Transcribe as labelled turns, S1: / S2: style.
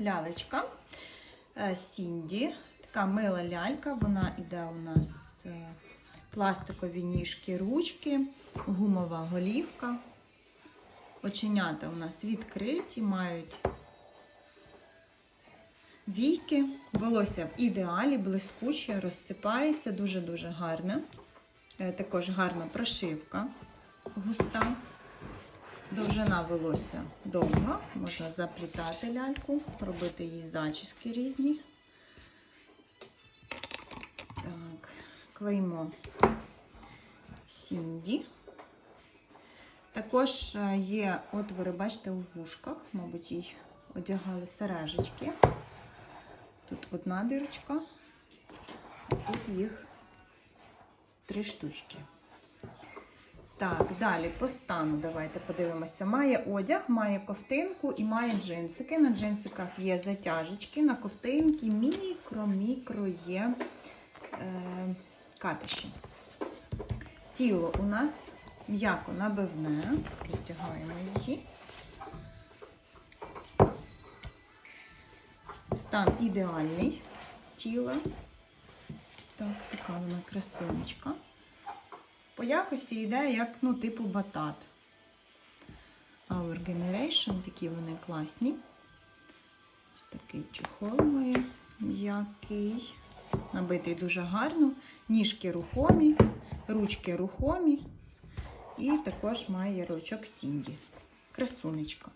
S1: лялечка е, Сінді. Така мила лялька. Вона йде у нас е, пластикові ніжки, ручки, гумова голівка. Оченята у нас відкриті, мають війки. Волосся в ідеалі, блискуче, розсипається, дуже-дуже гарне. Також гарна прошивка густа. Довжина волосся довга, можна заплітати ляльку, робити їй зачіски різні. Так, клеймо Сінді. Також е, є отвори, бачите, у вушках, мабуть, їй одягали сережечки. Тут одна дирочка, а тут їх три штучки. Так, далі по стану давайте подивимося. Має одяг, має ковтинку і має джинсики. На джинсиках є затяжечки, на ковтинки мікро-мікро є е, катиші. Тіло у нас м'яко набивне. Розтягаємо її. Стан ідеальний тіла. Так, така вона красунечка. По якості йде як, ну, типу батат. Our Generation, такі вони класні. Ось такий чохол має м'який. Набитий дуже гарно. Ніжки рухомі, ручки рухомі. І також має ручок Сінді. Красунечка.